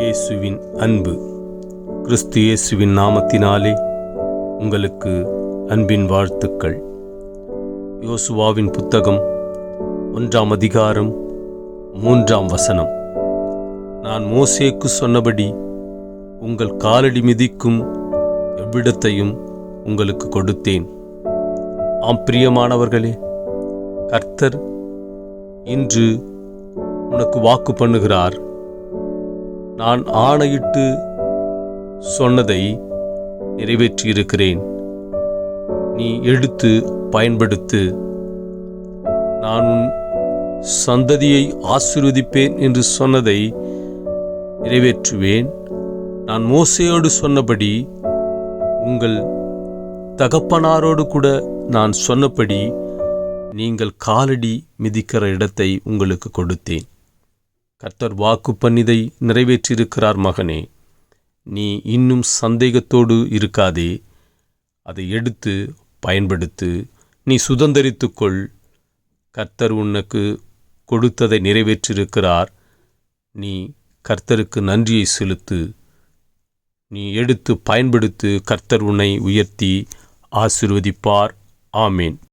இயேசுவின் அன்பு. கிறிஸ்து இயேசுவின் நாமத்தினாலே உங்களுக்கு அன்பின் வாழ்த்துக்கள். யோசுவாவின் புத்தகம் ஒன்றாம் அதிகாரம் மூன்றாம் வசனம். நான் மோசேக்கு சொன்னபடி உங்கள் காலடி மிதிக்கும் எவ்விடத்தையும் உங்களுக்கு கொடுத்தேன். ஆம் பிரியமானவர்களே கர்த்தர் இன்று உனக்கு வாக்கு பண்ணுகிறார். நான் ஆணையிட்டு சொன்னதை நிறைவேற்றியிருக்கிறேன். நீ எடுத்து பயன்படுத்து. நான் உன் சந்ததியை ஆசிர்வதிப்பேன் என்று சொன்னதை நிறைவேற்றுவேன். நான் மோசையோடு சொன்னபடி உங்கள் தகப்பனாரோடு கூட நான் சொன்னபடி நீங்கள் காலடி மிதிக்கிற இடத்தை உங்களுக்கு கொடுத்தேன். கர்த்தர் வாக்கு பண்ணிதை நிறைவேற்றியிருக்கிறார் மகனே. நீ இன்னும் சந்தேகத்தோடு இருக்காதே. அதை எடுத்து பயன்படுத்து நீ சுதந்தரித்துக்கொள். கர்த்தர் உனக்கு கொடுத்ததை நிறைவேற்றியிருக்கிறார் நீ கர்த்தருக்கு நன்றியை செலுத்து. நீ எடுத்து பயன்படுத்து கர்த்தர் உன்னை உயர்த்தி ஆசிர்வதிப்பார். ஆமேன்.